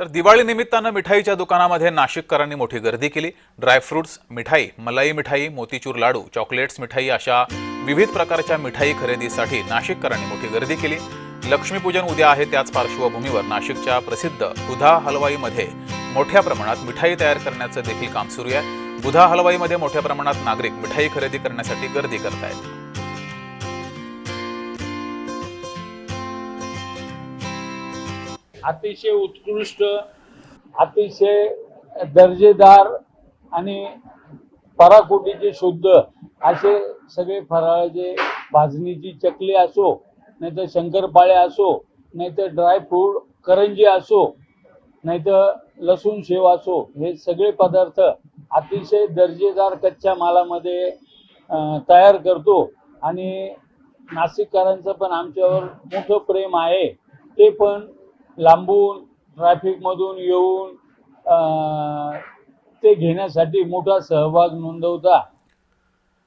तर दिवाळी निमित्तानं मिठाईच्या दुकानामध्ये नाशिककरांनी मोठी गर्दी केली. ड्रायफ्रुट्स मिठाई मलाई मिठाई मोतीचूर लाडू चॉकलेट्स मिठाई अशा विविध प्रकारच्या मिठाई खरेदीसाठी नाशिककरांनी मोठी गर्दी केली. लक्ष्मीपूजन उद्या आहे त्याच पार्श्वभूमीवर नाशिकच्या प्रसिद्ध बुधा हलवाईमध्ये मोठ्या प्रमाणात मिठाई तयार करण्याचं देखील काम सुरू आहे. बुधा हलवाईमध्ये मोठ्या प्रमाणात नागरिक मिठाई खरेदी करण्यासाठी गर्दी करत आहेत अतिशय उत्कृष्ट अतिशय दर्जेदार आणि पराकोटीचे शुद्ध असे सगळे फराळाचे भाजणीची चकली असो नाहीतर शंकरपाळे असो नाहीतर ड्रायफ्रूट करंजी असो नाहीतर लसूण शेव असो हे सगळे पदार्थ अतिशय दर्जेदार कच्च्या मालामध्ये तयार करतो. आणि नाशिककरांचं पण आमच्यावर मोठं प्रेम आहे. ते पण लांबून ट्रॅफिकमधून येऊन ते घेण्यासाठी मोठा सहभाग नोंदवता.